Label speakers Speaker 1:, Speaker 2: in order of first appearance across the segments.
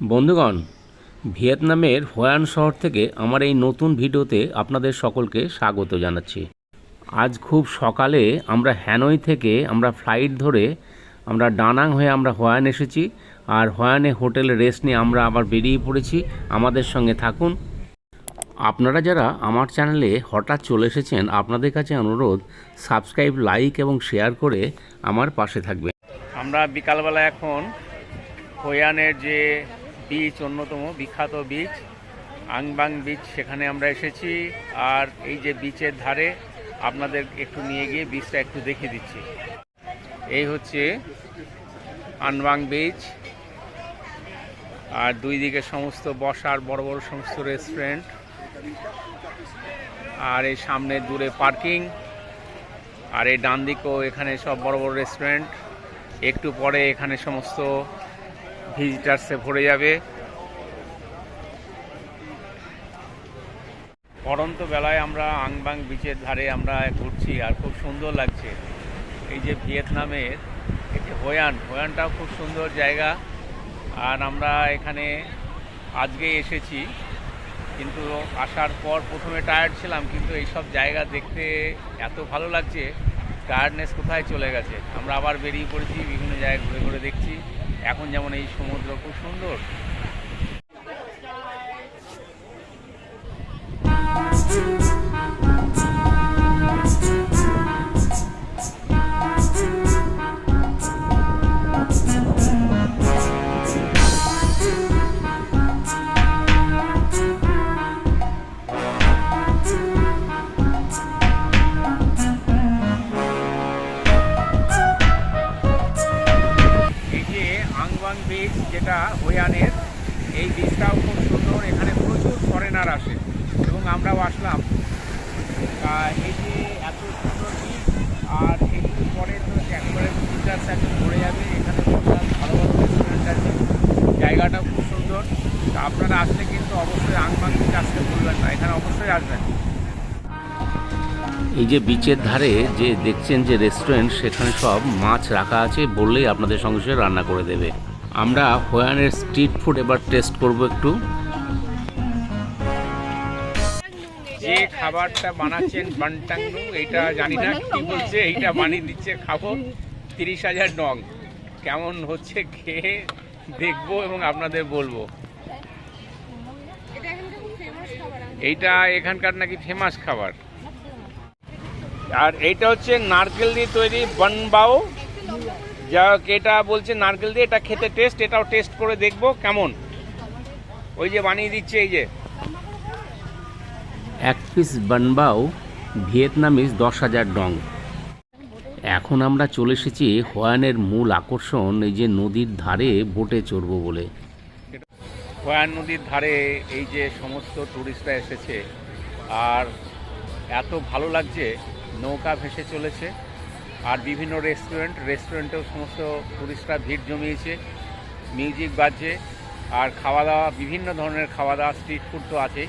Speaker 1: বন্ধুগণ, ভিয়েতনামের হোয়ান শহর থেকে আমার এই নতুন ভিডিওতে আপনাদের সকলকে স্বাগত জানাচ্ছি। আজ খুব সকালে আমরা হ্যানয় থেকে আমরা ফ্লাইট ধরে আমরা ডানাং হয়ে আমরা হোয়ান এসেছি আর হোয়ানে হোটেলে রেস্ট নিয়ে আমরা আবার বেরিয়ে পড়েছি। আমাদের সঙ্গে থাকুন। আপনারা যারা আমার চ্যানেলে হঠাৎ চলে এসেছেন, আপনাদের কাছে অনুরোধ, সাবস্ক্রাইব, লাইক এবং শেয়ার করে আমার পাশে থাকবেন। আমরা বিকালবেলা এখন হোয়ানের যে বিচ অন্যতম বিখ্যাত বিচ আংবাং বিচ সেখানে আমরা এসেছি। আর এই যে বিচের ধারে আপনাদের একটু নিয়ে গিয়ে বিচটা একটু দেখিয়ে দিচ্ছি। এই হচ্ছে আনবাং বিচ আর দুই দিকে সমস্ত বসার, বড় বড় সমস্ত রেস্টুরেন্ট আর এই সামনে দূরে পার্কিং আর এই ডান দিকেও এখানে সব বড় বড় রেস্টুরেন্ট একটু পরে এখানে সমস্ত ভিজিটার্সে ভরে যাবে। পড়ন্ত বেলায় আমরা আংবাং বিচের ধারে আমরা ঘুরছি আর খুব সুন্দর লাগছে। এই যে ভিয়েতনামের এই যে হোয়ান, হোয়ানটাও খুব সুন্দর জায়গা। আর আমরা এখানে আজকেই এসেছি, কিন্তু আসার পর প্রথমে টায়ার্ড ছিলাম, কিন্তু এইসব জায়গা দেখতে এত ভালো লাগছে টায়ার্ডনেস কোথায় চলে গেছে? আমরা আবার বেরিয়ে পড়েছি, বিভিন্ন জায়গায় ঘুরে ঘুরে দেখছি। এখন যেমন এই সমুদ্র খুব সুন্দর। এই আসলাম এই এত সুন্দর আর একটু পরে তো একবারে ভিজিটার্স একদম ভরে যাবে। এখানে ভালো ভালো রেস্টুরেন্ট আছে। জায়গাটাও খুব সুন্দর। আপনারা আসলে কিন্তু অবশ্যই বিচ আসতে ভুলবেন না। এখানে অবশ্যই আসবেন। এই যে বিচের ধারে যে দেখছেন যে রেস্টুরেন্ট সেখানে সব মাছ রাখা আছে বললেই আপনাদের সঙ্গে সঙ্গে রান্না করে দেবে। আমরা হোয়ানের স্ট্রিট ফুড এবার টেস্ট করব একটু। খাবারটা বানাচ্ছেন বানটাংনু এইটা জানি না কি বলছে এইটা বানিয়ে দিচ্ছে খাব। তিরিশ হাজার ডং কেমন হচ্ছে খেয়ে দেখব এবং আপনাদের বলব।
Speaker 2: এটা এখানকার খুব ফেমাস খাবার আমাদের।
Speaker 1: এইটা এখানকার নাকি ফেমাস খাবার? আর এইটা হচ্ছে নারকেল দিয়ে তৈরি বনবাও। যা এটা বলছে নারকেল দিয়ে এটা খেতে টেস্ট এটাও টেস্ট করে দেখব কেমন? ওই যে বানিয়ে দিচ্ছে এই যে। পিস বনবাও ভিয়েতনামিজ দশ হাজার ডং। এখন আমরা চলে এসেছি হোয়ানের মূল আকর্ষণ, এই যে নদীর ধারে বোটে চড়বো বলে। হোয়ান নদীর ধারে এই যে সমস্ত টুরিস্টরা এসেছে, আর এত ভালো লাগছে, নৌকা ভেসে চলেছে, আর বিভিন্ন রেস্টুরেন্ট, রেস্টুরেন্টেও সমস্ত টুরিস্টরা ভিড় জমিয়েছে, মিউজিক বাজছে, আর খাওয়া দাওয়া, বিভিন্ন ধরনের খাওয়া দাওয়া স্ট্রিট ফুড তো আছেই।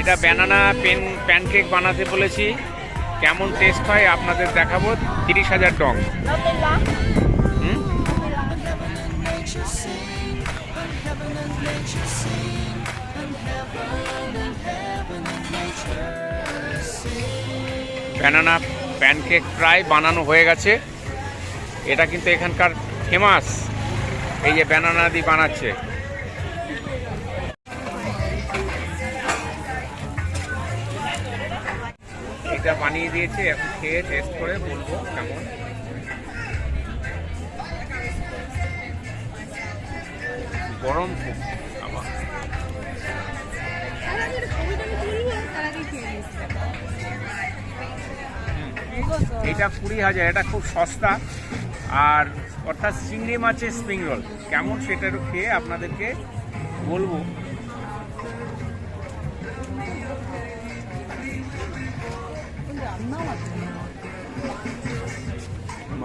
Speaker 1: এটা ব্যানানা পেন প্যানকেক বানাতে বলেছি। কেমন টেস্ট হয় আপনাদের দেখাবো। তিরিশ হাজার
Speaker 3: টং.
Speaker 1: ব্যানানা প্যানকেক প্রায় বানানো হয়ে গেছে। এটা কিন্তু এখানকার ফেমাস এই যে ব্যানানা দিয়ে বানাচ্ছে। এটা বানিয়ে দিয়েছে, এখন খেয়ে টেস্ট করে বলব কেমন। গরম খুব। এটা কুড়ি হাজার, এটা খুব সস্তা। আর অর্থাৎ চিংড়ি মাছের স্প্রিং রোল কেমন সেটা খেয়ে আপনাদেরকে বলব।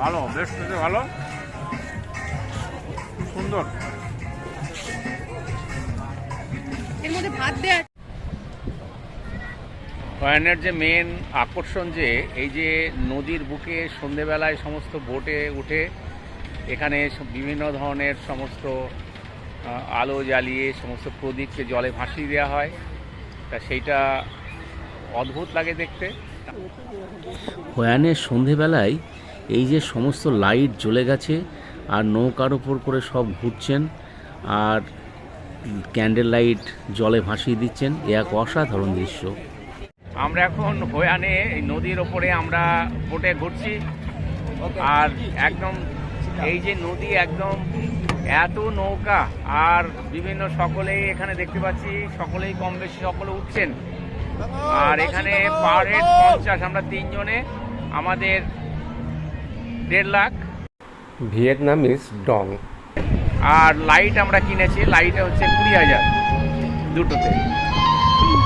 Speaker 1: ভালো বেশ খেতে ভালো। সুন্দর।
Speaker 2: এর মধ্যে ভাত দেওয়া
Speaker 1: হয়ানের যে মেন আকর্ষণ যে এই যে নদীর বুকে সন্ধেবেলায় সমস্ত বোটে উঠে এখানে বিভিন্ন ধরনের সমস্ত আলো জ্বালিয়ে সমস্ত প্রদীপকে জলে ভাসিয়ে দেওয়া হয়। তা সেইটা অদ্ভুত লাগে দেখতে। হয়ানের সন্ধেবেলায় এই যে সমস্ত লাইট জ্বলে গেছে আর নৌকার ওপর করে সব ঘুরছেন আর ক্যান্ডেল লাইট জলে ভাসিয়ে দিচ্ছেন এ এক অসাধারণ দৃশ্য। আমরা এখন হয়ানে এই নদীর ওপরে আমরা বোটে ঘুরছি। আর একদম এই যে নদী একদম এত নৌকা আর বিভিন্ন সকলেই এখানে দেখতে পাচ্ছি সকলেই কম বেশি সকলে উঠছেন। আর এখানে পার হেড পঞ্চাশ আমরা তিনজনে আমাদের দেড় লাখ।
Speaker 4: Vietnamese dong.
Speaker 1: আর লাইট আমরা কিনেছি লাইট হচ্ছে কুড়ি হাজার দুটোতে।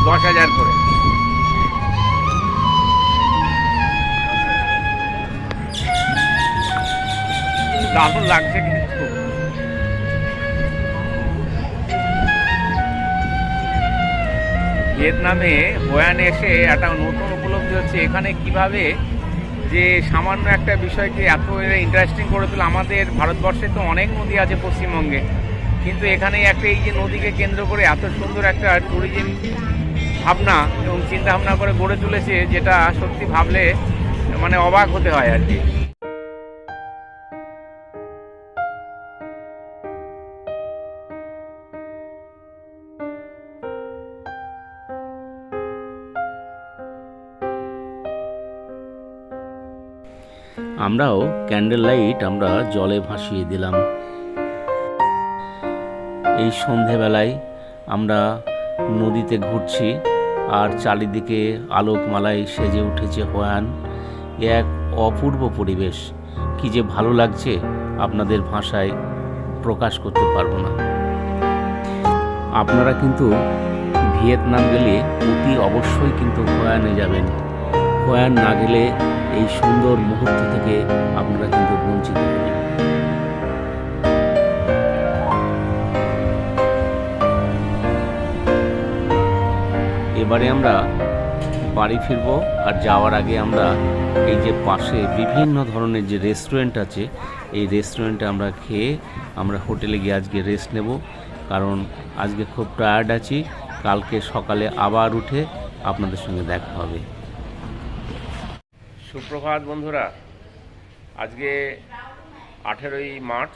Speaker 1: দশ হাজার করে। দারুণ লাগছে কিন্তু ভিয়েতনামে হয়ান এসে একটা নতুন উপলব্ধি হচ্ছে। এখানে কীভাবে যে সামান্য একটা বিষয়কে এত ইন্টারেস্টিং করে তুলে, আমাদের ভারতবর্ষে তো অনেক নদী আছে পশ্চিমবঙ্গে, কিন্তু এখানে একটা এই যে নদীকে কেন্দ্র করে এত সুন্দর একটা ট্যুরিজম ভাবনা এবং চিন্তা ভাবনা করে গড়ে তুলেছে, যেটা সত্যি ভাবলে মানে অবাক হতে হয় আর কি। আমরাও ক্যান্ডেল লাইট আমরা জলে ভাসিয়ে দিলাম। এই সন্ধেবেলায় আমরা নদীতে ঘুরছি আর চারিদিকে আলোকমালায় সেজে উঠেছে হয়ান। এক অপূর্ব পরিবেশ। কি যে ভালো লাগছে আপনাদের ভাষায় প্রকাশ করতে পারব না। আপনারা কিন্তু ভিয়েতনাম গেলে অতি অবশ্যই কিন্তু হয়ানে যাবেন। হয়ান না গেলে এই সুন্দর মুহূর্ত থেকে আপনারা কিন্তু বঞ্চিত হবেন। এবারে আমরা বাড়ি ফিরবো আর যাওয়ার আগে আমরা এই যে পাশে বিভিন্ন ধরনের যে রেস্টুরেন্ট আছে, এই রেস্টুরেন্টে আমরা খেয়ে আমরা হোটেলে গিয়ে আজকে রেস্ট নেব। কারণ আজকে খুব টায়ার্ড আছি, কালকে সকালে আবার উঠে আপনাদের সঙ্গে দেখা হবে। সুপ্রভাত বন্ধুরা। আজকে আঠেরোই মার্চ।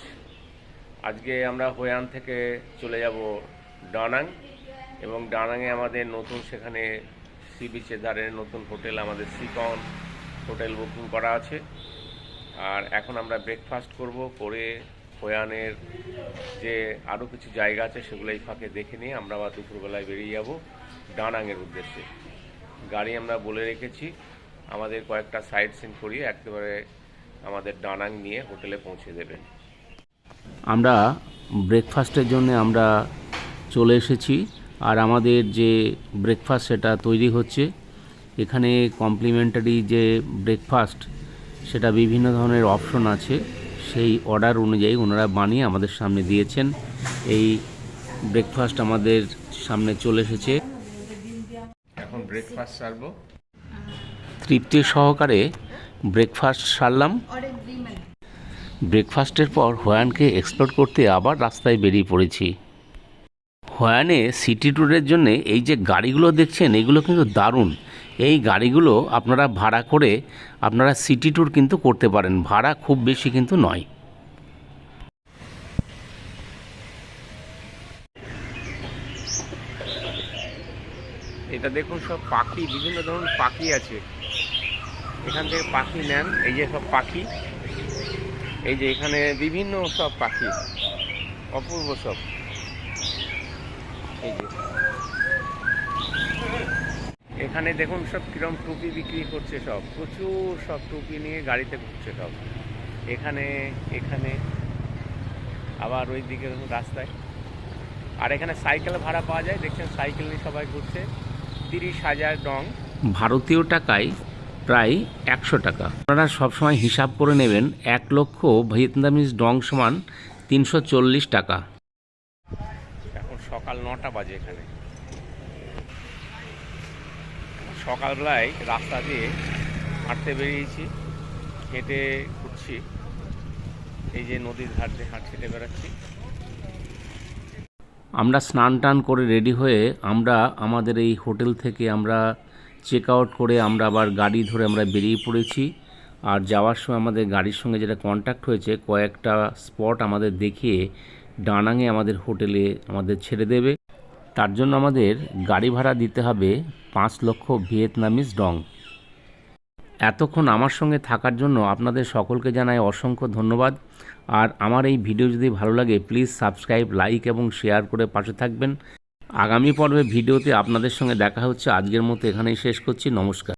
Speaker 1: আজকে আমরা হোয়ান থেকে চলে যাব ডানাং এবং ডানাংয়ে আমাদের নতুন সেখানে সি বিচের ধারে নতুন হোটেল আমাদের সিকন হোটেল বুকিং করা আছে। আর এখন আমরা ব্রেকফাস্ট করব, করে হোয়ানের যে আরও কিছু জায়গা আছে সেগুলো এই ফাঁকে দেখে নিয়ে আমরা আবার দুপুরবেলায় বেরিয়ে যাব ডানাংয়ের উদ্দেশ্যে। গাড়ি আমরা বলে রেখেছি। আমাদের কয়েকটা সাইড সিন করিয়ে একেবারে আমাদের ডানাং নিয়ে হোটেলে পৌঁছে দেবেন আমরা ব্রেকফাস্টের জন্য আমরা চলে এসেছি আর আমাদের যে ব্রেকফাস্ট সেটা তৈরি হচ্ছে। এখানে কমপ্লিমেন্টারি যে ব্রেকফাস্ট সেটা বিভিন্ন ধরনের অপশন আছে। সেই অর্ডার অনুযায়ী ওনারা বানিয়ে আমাদের সামনে দিয়েছেন। এই ব্রেকফাস্ট আমাদের সামনে চলে এসেছে। এখন ব্রেকফাস্ট সারবো। তৃপ্তি সহকারে ব্রেকফাস্ট সারলাম। ব্রেকফাস্টের পর হয়ানকে এক্সপ্লোর করতে আবার রাস্তায় বেরিয়ে পড়েছি। হয়ানে সিটি ট্যুরের জন্য এই যে গাড়িগুলো দেখছেন, এগুলো কিন্তু দারুণ। এই গাড়িগুলো আপনারা ভাড়া করে আপনারা সিটি ট্যুর কিন্তু করতে পারেন। ভাড়া খুব বেশি কিন্তু নয়। এটা দেখুন সব পাখি, বিভিন্ন ধরনের পাখি আছে। এখান থেকে পাখি নেন, এই যে সব পাখি, এই যে এখানে বিভিন্ন সব পাখি, অপূর্ব সব। এই যে। এখানে দেখুন সব কিরম টুপি বিক্রি করছে সব, প্রচুর সব টুপি নিয়ে গাড়িতে ঘুরছে সব। এখানে এখানে, আবার ওই দিকে রাস্তায়। আর এখানে সাইকেল ভাড়া পাওয়া যায়, দেখছেন সাইকেল নিয়ে সবাই ঘুরছে। তিরিশ হাজার ডং। ভারতীয় টাকায় প্রায় একশো টাকা। আপনারা সবসময় হিসাব করে নেবেন এক লক্ষ ভিয়েতনামিজ ডং সমান তিনশো চল্লিশ টাকা। এখন সকাল নটা বাজে এখানে। সকালবেলায় রাস্তা দিয়ে হাঁটতে বেরিয়েছি হেঁটে ঘুরছি এই যে নদীর ধার দিয়ে হাঁট হেঁটে বেড়াচ্ছি। আমরা স্নান টান করে রেডি হয়ে আমরা আমাদের এই হোটেল থেকে আমরা চেক আউট করে আমরা আবার গাড়ি ধরে আমরা বেরিয়ে পড়েছি। আর যাওয়ার সময় আমাদের গাড়ির সঙ্গে যেটা কন্ট্যাক্ট হয়েছে, কয়েকটা স্পট আমাদের দেখিয়ে ডানাঙে আমাদের হোটেলে আমাদের ছেড়ে দেবে। তার জন্য আমাদের গাড়ি ভাড়া দিতে হবে পাঁচ লক্ষ ভিয়েতনামিজ ডং। এতক্ষণ আমার সঙ্গে থাকার জন্য আপনাদের সকলকে জানাই অসংখ্য ধন্যবাদ। আর আমার এই ভিডিও যদি ভালো লাগে প্লিজ সাবস্ক্রাইব লাইক এবং শেয়ার করে পাশে থাকবেন। আগামী পর্বে ভিডিওতে আপনাদের সঙ্গে দেখা হচ্ছে। আজকের মতো এখানেই শেষ করছি। নমস্কার।